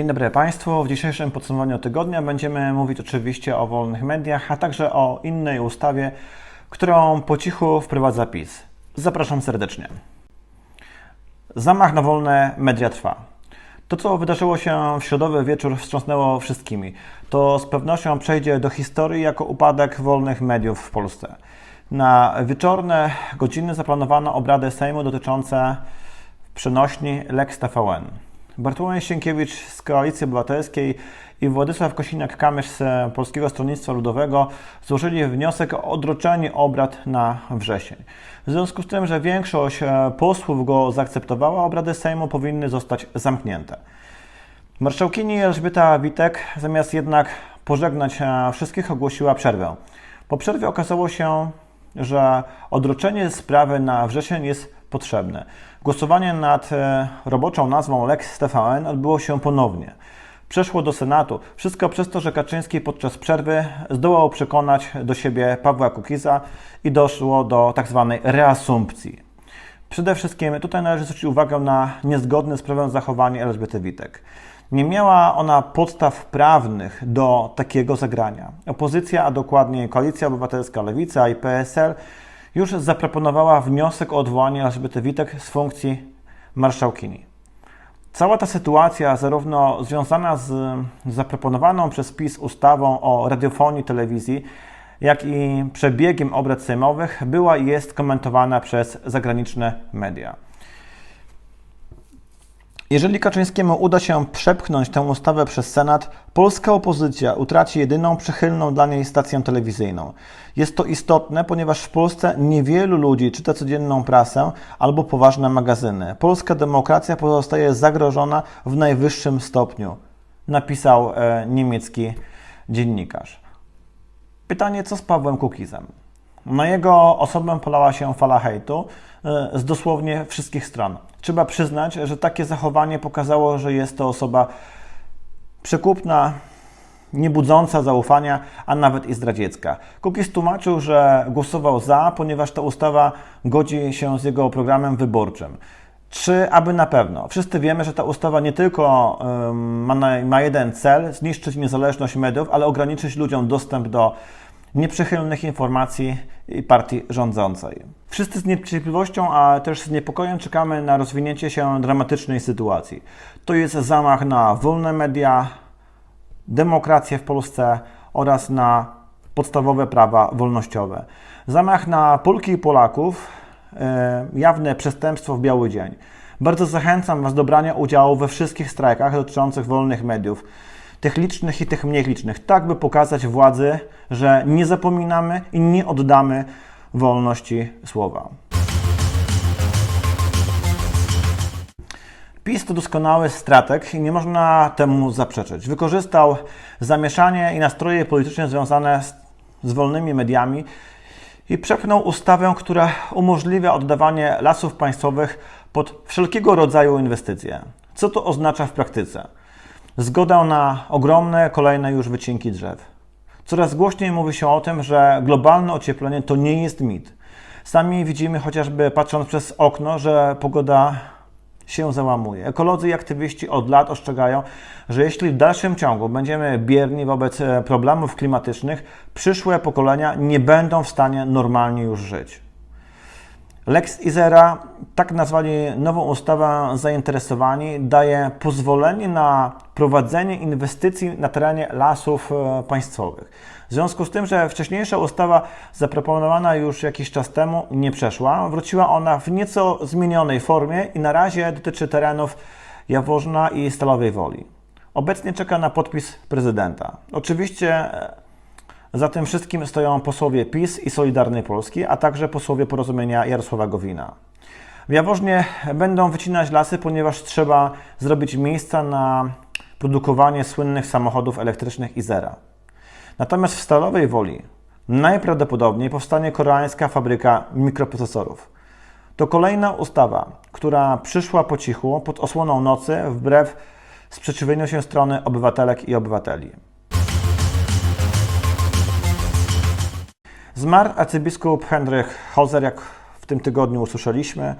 Dzień dobry Państwu. W dzisiejszym podsumowaniu tygodnia będziemy mówić oczywiście o wolnych mediach, a także o innej ustawie, którą po cichu wprowadza PiS. Zapraszam serdecznie. Zamach na wolne media trwa. To, co wydarzyło się w środowy wieczór, wstrząsnęło wszystkimi. To z pewnością przejdzie do historii jako upadek wolnych mediów w Polsce. Na wieczorne godziny zaplanowano obrady Sejmu dotyczące przenośni Lex TVN. Bartłomiej Sienkiewicz z Koalicji Obywatelskiej i Władysław Kosiniak-Kamysz z Polskiego Stronnictwa Ludowego złożyli wniosek o odroczenie obrad na wrzesień. W związku z tym, że większość e, posłów go zaakceptowała, obrady Sejmu powinny zostać zamknięte. Marszałkini Elżbieta Witek zamiast jednak pożegnać e, wszystkich ogłosiła przerwę. Po przerwie okazało się, że odroczenie sprawy na wrzesień jest potrzebne. Głosowanie nad e, roboczą nazwą Lex TVN odbyło się ponownie. Przeszło do Senatu. Wszystko przez to, że Kaczyński podczas przerwy zdołał przekonać do siebie Pawła Kukiza i doszło do tak zwanej reasumpcji. Przede wszystkim tutaj należy zwrócić uwagę na niezgodne z prawem zachowanie Elżbiety Witek. Nie miała ona podstaw prawnych do takiego zagrania. Opozycja, a dokładniej Koalicja Obywatelska Lewica i PSL już zaproponowała wniosek o odwołanie Elżbiety Witek z funkcji marszałkini. Cała ta sytuacja, zarówno związana z zaproponowaną przez PiS ustawą o radiofonii i telewizji, jak i przebiegiem obrad sejmowych, była i jest komentowana przez zagraniczne media. Jeżeli Kaczyńskiemu uda się przepchnąć tę ustawę przez Senat, polska opozycja utraci jedyną przychylną dla niej stację telewizyjną. Jest to istotne, ponieważ w Polsce niewielu ludzi czyta codzienną prasę albo poważne magazyny. Polska demokracja pozostaje zagrożona w najwyższym stopniu, napisał e, niemiecki dziennikarz. Pytanie, co z Pawłem Kukizem? Na jego osobę polała się fala hejtu e, z dosłownie wszystkich stron. Trzeba przyznać, że takie zachowanie pokazało, że jest to osoba przekupna, niebudząca zaufania, a nawet i zdradziecka. Kukiz tłumaczył, że głosował za, ponieważ ta ustawa godzi się z jego programem wyborczym. Czy aby na pewno? Wszyscy wiemy, że ta ustawa nie tylko ma, ma jeden cel zniszczyć niezależność mediów, ale ograniczyć ludziom dostęp do nieprzychylnych informacji partii rządzącej. Wszyscy z niecierpliwością, a też z niepokojem czekamy na rozwinięcie się dramatycznej sytuacji. To jest zamach na wolne media, demokrację w Polsce oraz na podstawowe prawa wolnościowe. Zamach na Polki i Polaków, e, jawne przestępstwo w biały dzień. Bardzo zachęcam Was do brania udziału we wszystkich strajkach dotyczących wolnych mediów tych licznych i tych mniej licznych, tak by pokazać władzy, że nie zapominamy i nie oddamy wolności słowa. PiS to doskonały strateg i nie można temu zaprzeczyć. Wykorzystał zamieszanie i nastroje polityczne związane z, z wolnymi mediami i przepchnął ustawę, która umożliwia oddawanie lasów państwowych pod wszelkiego rodzaju inwestycje. Co to oznacza w praktyce? Zgoda na ogromne, kolejne już wycinki drzew. Coraz głośniej mówi się o tym, że globalne ocieplenie to nie jest mit. Sami widzimy chociażby patrząc przez okno, że pogoda się załamuje. Ekolodzy i aktywiści od lat ostrzegają, że jeśli w dalszym ciągu będziemy bierni wobec e, problemów klimatycznych, przyszłe pokolenia nie będą w stanie normalnie już żyć. Lex Izera, tak nazwali nową ustawę zainteresowani, daje pozwolenie na prowadzenie inwestycji na terenie lasów e, państwowych. W związku z tym, że wcześniejsza ustawa zaproponowana już jakiś czas temu nie przeszła, wróciła ona w nieco zmienionej formie i na razie dotyczy terenów Jaworzna i Stalowej Woli. Obecnie czeka na podpis prezydenta. Oczywiście e, za tym wszystkim stoją posłowie PiS i Solidarnej Polski, a także posłowie porozumienia Jarosława Gowina. W Jaworznie będą wycinać lasy, ponieważ trzeba zrobić miejsca na produkowanie słynnych samochodów elektrycznych i zera. Natomiast w Stalowej Woli najprawdopodobniej powstanie koreańska fabryka mikroprocesorów. To kolejna ustawa, która przyszła po cichu, pod osłoną nocy, wbrew sprzeciwieniu się strony obywatelek i obywateli. Zmarł arcybiskup Henryk Hozer, jak w tym tygodniu usłyszeliśmy.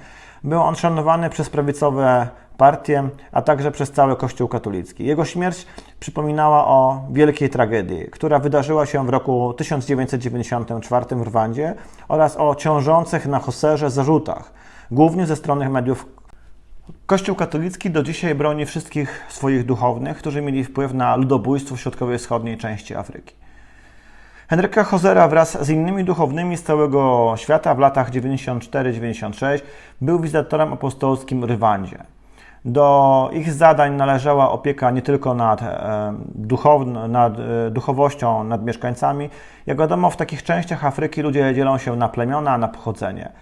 Był on szanowany przez prawicowe partię, a także przez cały Kościół katolicki. Jego śmierć przypominała o wielkiej tragedii, która wydarzyła się w roku 1994 w Rwandzie oraz o ciążących na Hoserze zarzutach, głównie ze strony mediów Kościół katolicki do dzisiaj broni wszystkich swoich duchownych, którzy mieli wpływ na ludobójstwo w środkowej wschodniej części Afryki. Henryka Hozera wraz z innymi duchownymi z całego świata w latach 94-96 był wizytatorem apostolskim Rywandzie. Do ich zadań należała opieka nie tylko nad, e, duchown- nad e, duchowością, nad mieszkańcami. Jak wiadomo, w takich częściach Afryki ludzie dzielą się na plemiona, na pochodzenie.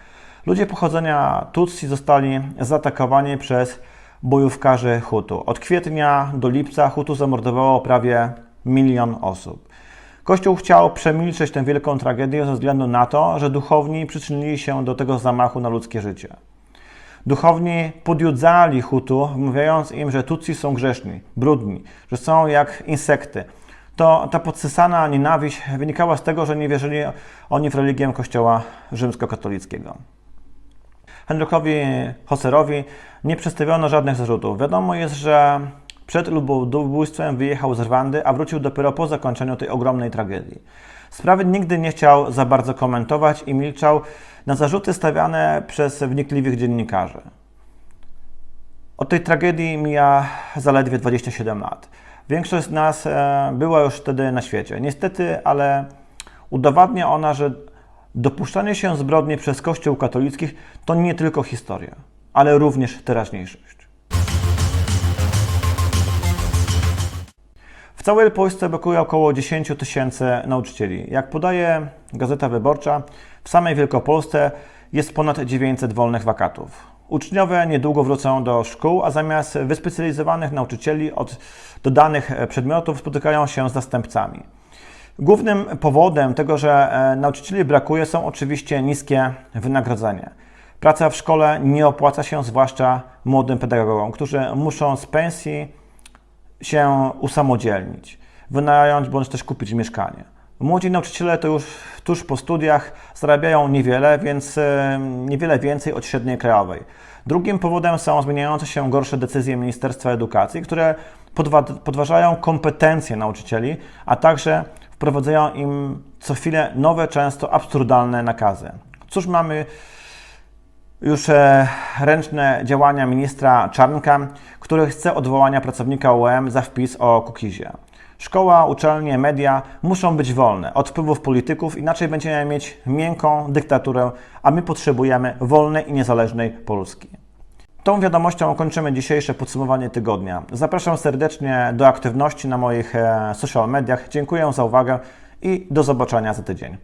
Ludzie pochodzenia Tutsi zostali zaatakowani przez bojówkarzy Hutu. Od kwietnia do lipca Hutu zamordowało prawie milion osób. Kościół chciał przemilczeć tę wielką tragedię ze względu na to, że duchowni przyczynili się do tego zamachu na ludzkie życie. Duchowni podjudzali Hutu, wmawiając im, że Tutsi są grzeszni, brudni, że są jak insekty. To ta podsysana nienawiść wynikała z tego, że nie wierzyli oni w religię Kościoła rzymskokatolickiego. Henrykowi Hoserowi nie przedstawiono żadnych zarzutów. Wiadomo jest, że przed ludobójstwem wyjechał z Rwandy, a wrócił dopiero po zakończeniu tej ogromnej tragedii. Sprawy nigdy nie chciał za bardzo komentować i milczał na zarzuty stawiane przez wnikliwych dziennikarzy. Od tej tragedii mija zaledwie 27 lat. Większość z nas e, była już wtedy na świecie. Niestety, ale udowadnia ona, że dopuszczanie się zbrodni przez Kościół katolicki to nie tylko historia, ale również teraźniejszość. Całej Polsce brakuje około 10 tysięcy nauczycieli. Jak podaje Gazeta Wyborcza, w samej Wielkopolsce jest ponad 900 wolnych wakatów. Uczniowie niedługo wrócą do szkół, a zamiast wyspecjalizowanych nauczycieli od dodanych przedmiotów spotykają się z zastępcami. Głównym powodem tego, że e, nauczycieli brakuje, są oczywiście niskie wynagrodzenia. Praca w szkole nie opłaca się zwłaszcza młodym pedagogom, którzy muszą z pensji się usamodzielnić, wynająć bądź też kupić mieszkanie. Młodzi nauczyciele to już tuż po studiach zarabiają niewiele, więc e, niewiele więcej od średniej krajowej. Drugim powodem są zmieniające się gorsze decyzje Ministerstwa Edukacji, które podwa- podważają kompetencje nauczycieli, a także wprowadzają im co chwilę nowe, często absurdalne nakazy. Cóż mamy już e, ręczne działania ministra Czarnka, który chce odwołania pracownika UM za wpis o kukizie. Szkoła, uczelnie, media muszą być wolne od wpływów polityków, inaczej będziemy mieć miękką dyktaturę, a my potrzebujemy wolnej i niezależnej Polski. Tą wiadomością kończymy dzisiejsze podsumowanie tygodnia. Zapraszam serdecznie do aktywności na moich e, social mediach. Dziękuję za uwagę i do zobaczenia za tydzień.